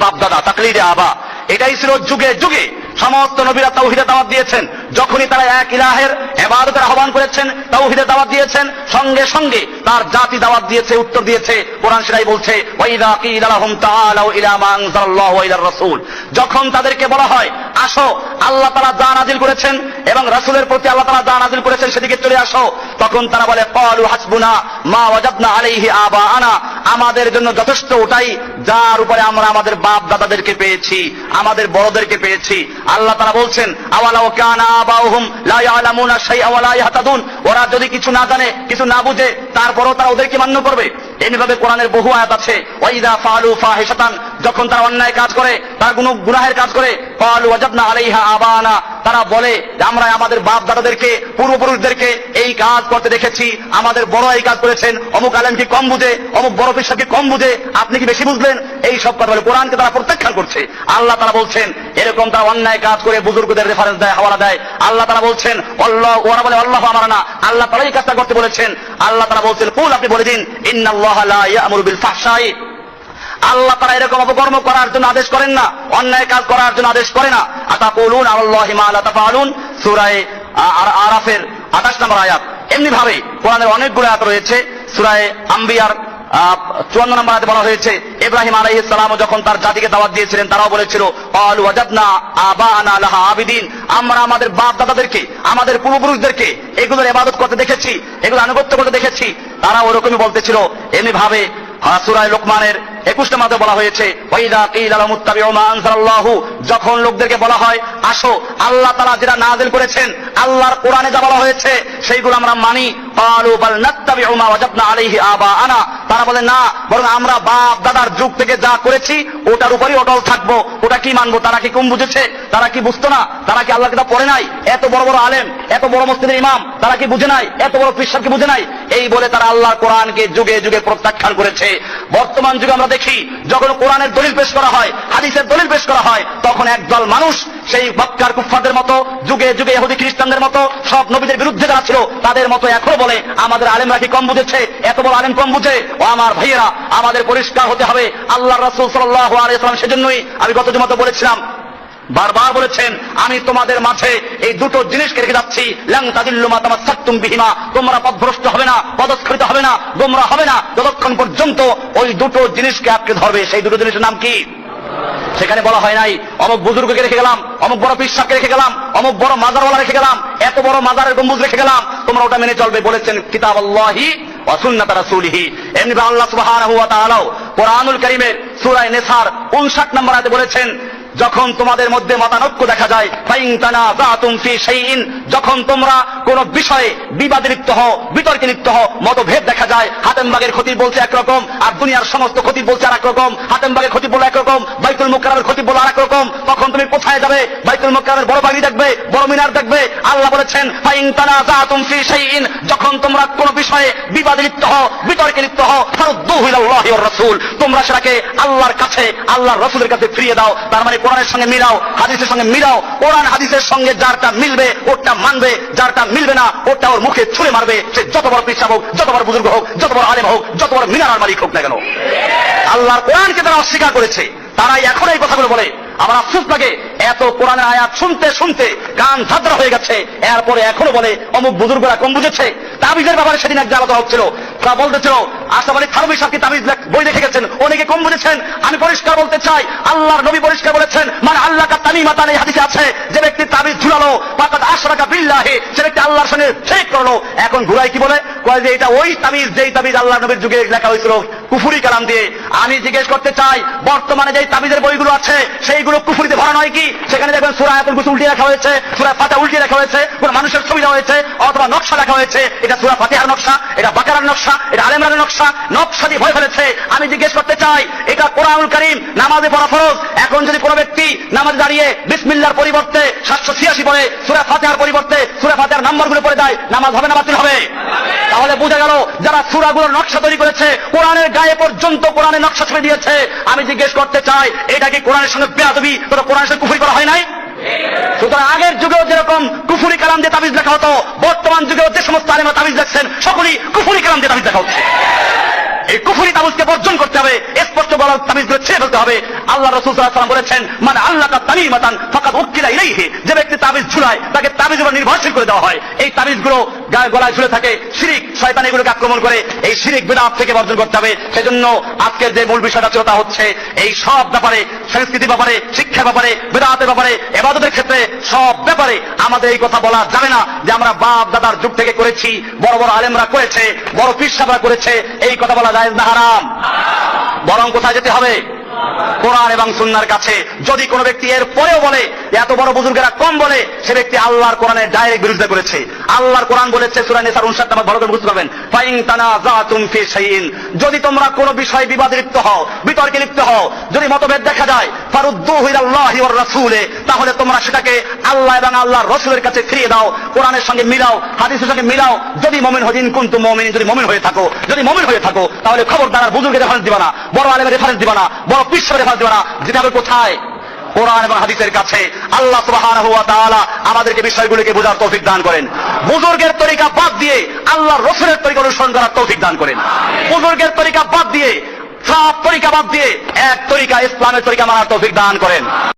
বাপদাদা, তাকলিদে আবা। এটাই ছিল যুগে যুগে সমস্ত নবীরা তাওহিদের দাওয়াত দিয়েছেন। যখনই তারা এক ইলাহের এবাদতের আহ্বান করেছেন, তাওহিদের দাওয়াত দিয়েছেন, সঙ্গে সঙ্গে তার জাতি দাওয়াত দিয়েছে, উত্তর দিয়েছে। কোরআন সেটাই বলছে যখন তাদেরকে বলা হয়, আসো, আল্লাহ তাআলা যা নাজিল করেছেন এবং রাসূলের প্রতি আল্লাহ তাআলা যা নাজিল করেছেন সেদিকে চলে আসো। তখন তারা বলে, ক্বালু হাসবুনা মা ওয়াজাদনা আলাইহি আবাআনা। আমাদের জন্য যথেষ্ট ওটাই, যার উপরে আমরা আমাদের বাপ দাদাদেরকে পেয়েছি, আমাদের বড়দেরকে পেয়েছি। আল্লাহ তারা বলছেন ওরা যদি কিছু না জানে, কিছু না বুঝে, তারপরও তারা ওদেরকে মান্য করবে। এমনিভাবে কোরআনের বহু আয়াত আছে ওয়াইদা ফালু ফাহিশাতান, যখন তারা অন্যায় কাজ করে, তারা কোনো গুনাহের কাজ করে ফালু ওয়াজাবনা আলাইহা আবানা তারা বলে যে আমরা আমাদের বাপ দাদাদেরকে পূর্বপুরুষদেরকে এই কাজ করতে দেখেছি। আমাদের বড় এই কাজ করেছেন। অমুক আলেম কি কম বুঝে, অমুক বড় পেশাকে কম বুঝে। আপনি কি বেশি বুঝলেন? এই সব কথা বলে কোরআনকে তারা প্রত্যাখ্যান করছে। আল্লাহ তারা বলছেন, এরকম তারা অন্যায় কাজ করে বুজুর্গদের রেফারেন্স দেয়, হাওয়ালা দেয়। আল্লাহ তারা বলছেন, অল্লাহ, ওরা বলে, আল্লাহ আমার না। আল্লাহ তারা এই কাজটা করতে বলেছেন। আল্লাহ তারা বলছেন, কুল আপনি বলে দিন, ইন্নাল্লাহ লা ইয়ামুরু আল্লাহ তারা এরকম অপকর্ম করার জন্য আদেশ করেন না, অন্যায় কাজ করার জন্য আদেশ করে না। আতা বলুন আল্লাহ মা লা তাফালুন সূরায়ে আরাফের 28 নম্বর আয়াত। এমনি ভাবে কোরআনের অনেকগুলো আয়াত রয়েছে, সূরায়ে আম্বিয়ার চুয়ান্ন নম্বর আয়াতে বলা হয়েছে, ইব্রাহিম আলাইহিস সালাম যখন তার জাতিকে দাওয়াত দিয়েছিলেন, তারাও বলেছিল আলু ওয়াজাদনা আবানা লাহা আবিদিন। আমরা আমাদের বাপ দাদাদেরকে আমাদের পূর্বপুরুষদেরকে এগুলোর ইবাদত করতে দেখেছি, এগুলো আনুগত্য করতে দেখেছি। তারা ওরকমই বলতেছিল। এমনি ভাবে সুরায় লোকমানের একুশ নম্বরে বলা হয়েছে যখন লোকদেরকে বলা হয়, আসো, আল্লাহ তারা যেটা নাজিল করেছেন, আল্লাহর কোরআনে যা বলা হয়েছে, সেইগুলো আমরা মানি আবাআনা তারা বলে, না, বরং আমরা বাপ দাদার যুগ থেকে যা করেছি, ওটার উপরই অটল থাকব, ওটা কি মানবো, তারা কি কম বুঝেছে? তারা কি বুঝতো না? তারা কি আল্লাহ কিতাব পড়ে নাই? এত বড় বড় আলেম, এত বড় মসজিদের ইমাম, তারা কি বুঝে নাই? এত বড় পিসাবকে বুঝে নাই? এই বলে তারা আল্লাহর কোরআনকে যুগে যুগে প্রত্যাখ্যান করেছে। বর্তমান যুগে আমরা দেখি, যখন কোরআনের দলিল পেশ করা হয়, হাদিসের দলিল পেশ করা হয়, তখন একদল মানুষ সেই মক্কার কুফফারদের মতো, যুগে যুগে ইহুদি খ্রিস্টানদের মতো, সব নবীদের বিরুদ্ধে যারা ছিল, তাদের মতো এখনও বলে, আমাদের আলেমরা কি কম বুঝেছে? এত বড় আলেম কম বুঝে? ও আমার ভাইয়েরা, আমাদের পরিষ্কার হতে হবে আল্লাহ রাসূল সাল্লাল্লাহু আলাইহি ওয়াসাল্লাম সেজন্যই আমি গত জুমাতে বলেছিলাম বারবার বলেছেন, আমি তোমাদের মাঝে এই দুটো জিনিসকে রেখে যাচ্ছি। লাং তাদিল্লু মা তামাসসাকতুম বিহিমা। তোমরা পথভ্রষ্ট হবে না পদস্খলিত হবে না, গোমরা হবে না। যতক্ষণ পর্যন্ত ওই দুটো জিনিসকে আটকে ধরবে, সেই দুটো জিনিসের নাম কি? সেখানে বলা হয় নাই, অমুক বুজুর্গকে রেখে গেলাম, অমুক বড় পিসাবকে রেখে গেলাম, অমুক বড় মাজারওয়ালা রেখে গেলাম, এত বড় মাজারের গম্বুজ রেখে গেলাম, তোমরা ওটা মেনে চলবে বলেছেন কিতাব আল্লাহি ওয়াসুন্নাত রাসূলিহি। এমনি আল্লাহ তাআলাও কোরআনুল কারীমের সূরা নিসার 59 নম্বর আয়াতে বলেছেন যখন তোমাদের মধ্যে মতানৈক্য দেখা যায় যখন তোমরা কোন বিষয়ে বিবাদে লিপ্ত হও, বিতর্কে লিপ্ত হও, মতভেদ দেখা যায়, হাতেমবাগের ক্ষতি বলছে একরকম, আর দুনিয়ার সমস্ত ক্ষতি বলছে আর একরকম হাতেমবাগের ক্ষতি বলে একরকম, বাইতুল মুকাররমের ক্ষতি বলে আর একরকম তখন তুমি কোথায় যাবে? বাইতুল মুকাররমের বড় বাড়ি দেখবে, বড় মিনার দেখবে, আল্লাহ বলেছেন যখন তোমরা কোন বিষয়ে বিবাদে লিপ্ত হও, বিতর্কে লিপ্ত হও রাসূল, তোমরা সেটাকে আল্লাহর কাছে, আল্লাহর রসুলের কাছে ফিরিয়ে দাও, তার মানে কোরআনের সঙ্গে মিলাও, হাদিসের সঙ্গে মিলাও। কোরআন, হাদিসের সঙ্গে যারটা মিলবে, ওরটা মানবে, যারটা মিলবে না, ওরটা ওর মুখে ছুঁড়ে মারবে। সে যত বড় পিসাব হোক, যত বড় বুজুর্গ হোক, যত বড় আলেম হোক, যত বড় মিনার মালিক হোক না কেন। আল্লাহর কোরআনকে তারা অস্বীকার করেছে। তারাই এখন এই কথাগুলো বলে। আমার আফসোস লাগে, এত কোরআনের আয়াত শুনতে শুনতে কান ধাদ্রা হয়ে গেছে। এরপরে এখনও বলে, অমুক বুজুর্গরা কম বুঝেছে? তাবিজের ব্যাপারে সেদিন এক আলাদা হচ্ছিল। তারা বলতেছিল আশরাফ আলী থানবী সাহেব কি তাবিজ বই লিখে গেছেন? অনেকে কম বুঝেছেন। আমি পরিষ্কার বলতে চাই, আল্লাহর নবী পরিষ্কার বলেছেন মানে আল্লাহ কা তামিমাতান এই হাদিসে আছে, যে ব্যক্তি তাবিজ ঝুলালো পাকাত আশরাকা বিল্লাহি, সে ব্যক্তি আল্লাহর সঙ্গে ঠিক করল। এখন ঘুরাই কি বলে? কয় যে এটা ওই তাবিজ যেই তাবিজ আল্লাহ নবীর যুগে লেখা হয়েছিল কুফুরি কালাম দিয়ে। আমি জিজ্ঞেস করতে চাই, বর্তমানে যেই তাবিজের বইগুলো আছে, সেইগুলো কুফুরিতে ভরা নয় কি? সেখানে দেখবেন সুরা এখন কুসুল উল্টিয়ে রাখা হয়েছে, সুরা পাতা উল্টিয়ে রাখা হয়েছে, কোন মানুষের ছবি দেওয়া হয়েছে, অথবা নকশা রাখা হয়েছে। এটা সুরা ফাতিহার নকশা, এটা বাকারার নকশা, এটা আলেমরানের নকশা। নকশা দিয়ে ভয় ফেলেছে। আমি জিজ্ঞেস করতে চাই, এটা কোরআনুল করিম, নামাজে পড়া ফরজ? এখন যদি কোনো ব্যক্তি নামাজ দাঁড়িয়ে বিসমিল্লার পরিবর্তে সাতশো ছিয়াশি পরে সুরা ফাতিহার পরিবর্তে সুরা ফাতিহার নাম্বারগুলো পড়ে দেয়, নামাজ হবে না বাতিল হবে? তাহলে বোঝা গেল, যারা সুরাগুলোর নকশা তৈরি করেছে, কোরআনের গায়ে পর্যন্ত কোরআনের নকশা ছবি দিয়েছে। আমি জিজ্ঞেস করতে চাই, এটা কি কোরআনের সঙ্গে বেয়াদবি? তোরা কোরআনের সঙ্গে কুফরি করা হয় নাই? সুতরাং আগের যুগেও যেরকম কুফুরি কালাম দিয়ে তাবিজ লেখা হতো, বর্তমান যুগেও যে সমস্ত আলেমা তাবিজ লেখছেন, সকলেই কুফুরি কালাম দিয়ে তাবিজ লেখা হচ্ছে। এই কুফুরি তাবিজকে বর্জন করতে হবে, স্পষ্ট বলার তাবিজগুলো ছেড়ে ফেলতে হবে। আল্লাহ রসুল ওয়াসাল্লাম বলেছেন মানে আল্লাহ তামিমাতান, ফাকাদ উকিলা ইলাইহি। যে ব্যক্তি তাবিজ ঝুলায়, তাকে তাবিজ উপর নির্ভরশীল করে দেওয়া হয়। এই তাবিজগুলো গলায় ঝুলে থাকে, শিরিক, শয়তান এগুলোকে আক্রমণ করে এই শিরিক বিদাত থেকে বর্জন করতে হবে। সেজন্য আজকের যে মূল বিষয়টা ছিল তা হচ্ছে, এই সব ব্যাপারে সংস্কৃতির ব্যাপারে শিক্ষার ব্যাপারে বেদাতের ব্যাপারে এবাদতের ক্ষেত্রে সব ব্যাপারে আমাদের এই কথা বলা যাবে না যে আমরা বাপ দাদার যুগ থেকে করেছি, বড় বড় আলেমরা করেছে, বড় পিসাবরা করেছে, এই কথা বলা যায় না হারাম। বরং কোথায় যেতে হবে? কোরআন এবং সুন্নার কাছে। যদি কোনো ব্যক্তি এর পরেও বলে এত বড় বুজুর্গেরা কম বলে, সে ব্যক্তি আল্লাহর কোরআনের ডাইরেক্ট বিরুদ্ধে করেছে। আল্লাহর কোরআন বলেছে, সুরা নিসার উনষাট নাম্বার ভালো করে বুঝতে পারবেন। ফাইন তানা জাতুম ফি শাইইন। যদি তোমরা কোনো বিষয়ে বিবাদে লিপ্ত হও, বিতর্কে লিপ্ত হও, যদি মতভেদ দেখা যায়, ফারুদ্দুহু ইলাল্লাহি ওয়ার তাহলে তোমরা সেটাকে আল্লাহ এবং আল্লাহর রাসূলের কাছে ফিরিয়ে দাও, কোরআনের সঙ্গে মিলাও, হাদিসের সঙ্গে মিলাও। যদি মুমিন হদিন কুনতু মুমিনিন, যদি মুমিন হয়ে থাকো, যদি মুমিন হয়ে থাকো, তাহলে খবরদার বুজুর্গের রেফারেন্স দিবা না, বড় আলেমের রেফারেন্স দিবা না, বড় পিসের রেফারেন্স দিবা না। যেতে হবে কোথায়? কোরআন এবং হাদিসের কাছে আল্লাহ সুবাহ আমাদেরকে বিষয়গুলিকে বোঝার তৌফিক দান করেন। বুজুর্গের তরিকা বাদ দিয়ে আল্লাহ রসুলের তরিকা অনুসরণ করার তৌফিক দান করেন। বুজুর্গের তরিকা বাদ দিয়ে সব তরিকা বাদ দিয়ে এক তরিকা ইসলামের তরিকা মানার তৌফিক দান করেন।